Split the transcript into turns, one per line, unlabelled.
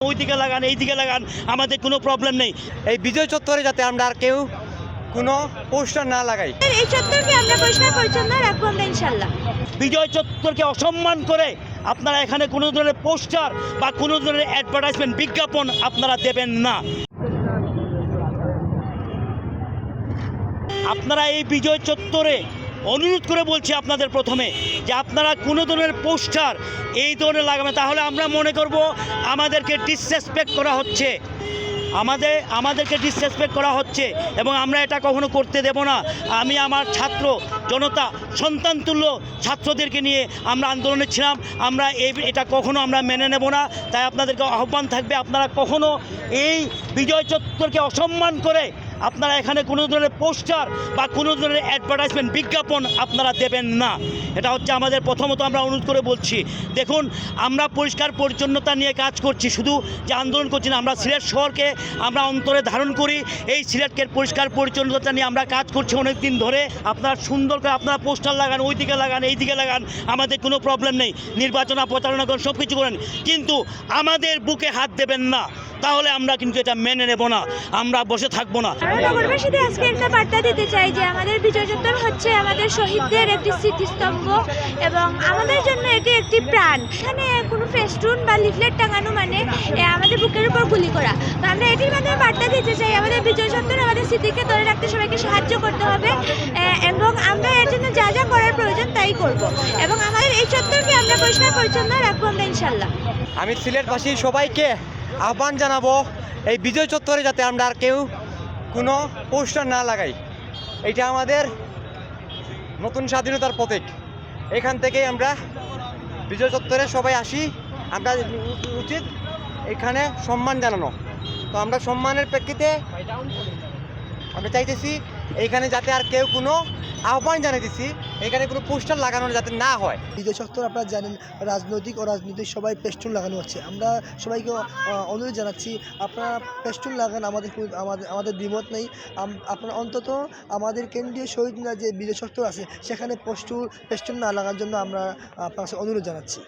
ওই দিকে লাগান এই দিকে লাগান আমাদের কোনো প্রবলেম নেই।
এই বিজয় চত্বরে যাতে আমরা আর কেউ কোনো পোস্টার না লাগাই।
এই চত্বরকে আমরা পরিষ্কার পরিচ্ছন্ন রাখব আমরা ইনশাল্লাহ
বিজয় চত্বরকে অসম্মান করে আপনারা এখানে কোনো ধরনের পোস্টার বা কোনো ধরনের অ্যাডভার্টাইজমেন্ট বিজ্ঞাপন আপনারা দেবেন না। আপনারা এই বিজয় চত্বরে অনুরোধ করে বলছি আপনাদের প্রথমে যে আপনারা কোনো ধরনের পোস্টার এই ধরনের লাগাবেন, তাহলে আমরা মনে করব আমাদেরকে ডিসরেসপেক্ট করা হচ্ছে। আমাদের, আমাদেরকে ডিসরেসপেক্ট করা হচ্ছে এবং আমরা এটা কখনো করতে দেব না। আমি আমার ছাত্র জনতা, সন্তানতুল্য ছাত্রদেরকে নিয়ে আমরা আন্দোলনে ছিলাম। আমরা এই এটা কখনো আমরা মেনে নেব না। তাই আপনাদেরকে আহ্বান থাকবে, আপনারা কখনো এই বিজয় চত্বরকে অসম্মান করে আপনারা এখানে কোনো ধরনের পোস্টার বা কোনো ধরনের অ্যাডভার্টাইজমেন্ট বিজ্ঞাপন আপনারা দেবেন না। এটা হচ্ছে আমাদের প্রথমত আমরা অনুরোধ করে বলছি। দেখুন, আমরা পরিষ্কার পরিচ্ছন্নতা নিয়ে কাজ করছি, শুধু যে আন্দোলন করছি না, আমরা সিলেট শহরকে আমরা অন্তরে ধারণ করি। এই সিলেটকে পরিষ্কার পরিচ্ছন্নতা নিয়ে আমরা কাজ করছি অনেক দিন ধরে। আপনারা সুন্দর করে আপনারা পোস্টার লাগান ওই দিকে লাগান এই দিকে লাগান, আমাদের কোনো প্রবলেম নেই। নির্বাচন, প্রচারণা করেন সব কিছু করেন। কিন্তু আমাদের বুকে হাত দেবেন না। তাহলে আমরা কিন্তু এটা মেনে নেব না। আমরা বসে থাকব না।
আমরা নগরবাসীদের আজকে একটা বার্তা দিতে চাই যে আমাদের বিজয় চত্বর হচ্ছে আমাদের শহীদদের একটি স্মৃতিস্তম্ভ এবং আমাদের জন্য এটি একটি প্রাণ। এখানে কোনো ফেস্টুন বা লিফলেট টাঙানো মানে আমাদের বুকের উপর গুলি করা। তো আমরা এটির মাধ্যমে বার্তা দিতে চাই আমাদের বিজয় চত্বর আমাদের স্মৃতিকে ধরে রাখতে সবাইকে সাহায্য করতে হবে এবং আমরা এর জন্য যা যা করার প্রয়োজন তাই করব। এবং আমাদের এই চত্বরকে আমরা পরিষ্কার পরিচ্ছন্ন রাখব আমরা ইনশাল্লাহ
আমি সিলেটবাসী সবাইকে আহ্বান জানাব এই বিজয় চত্বরে যাতে আমরা আর কেউ কোনো পোস্টার না লাগাই। এটা আমাদের নতুন স্বাধীনতার প্রতীক। এখান থেকেই আমরা বিজয় চত্বরে সবাই আসি। আমরা উচিত এখানে সম্মান জানানো। তো আমরা সম্মানের প্রেক্ষিতে আমরা চাইতেছি এখানে যাতে আর কেউ কোনো আহ্বান জানাইতেছি এখানে কোনো পোস্টার লাগানো যাতে না হয়।
বিজয় চত্বর আপনারা জানেন, রাজনৈতিক ও রাজনৈতিক সবাই পেস্টুন লাগানো হচ্ছে। আমরা সবাইকে অনুরোধ জানাচ্ছি, আপনারা পেস্টুন লাগান, আমাদের আমাদের আমাদের দ্বিমত নেই। আপনারা অন্তত আমাদের কেন্দ্রীয় শহীদ যে বিজয় চত্বর আছে, সেখানে পোস্টুর পেস্টুন না লাগার জন্য আমরা আপনার অনুরোধ জানাচ্ছি।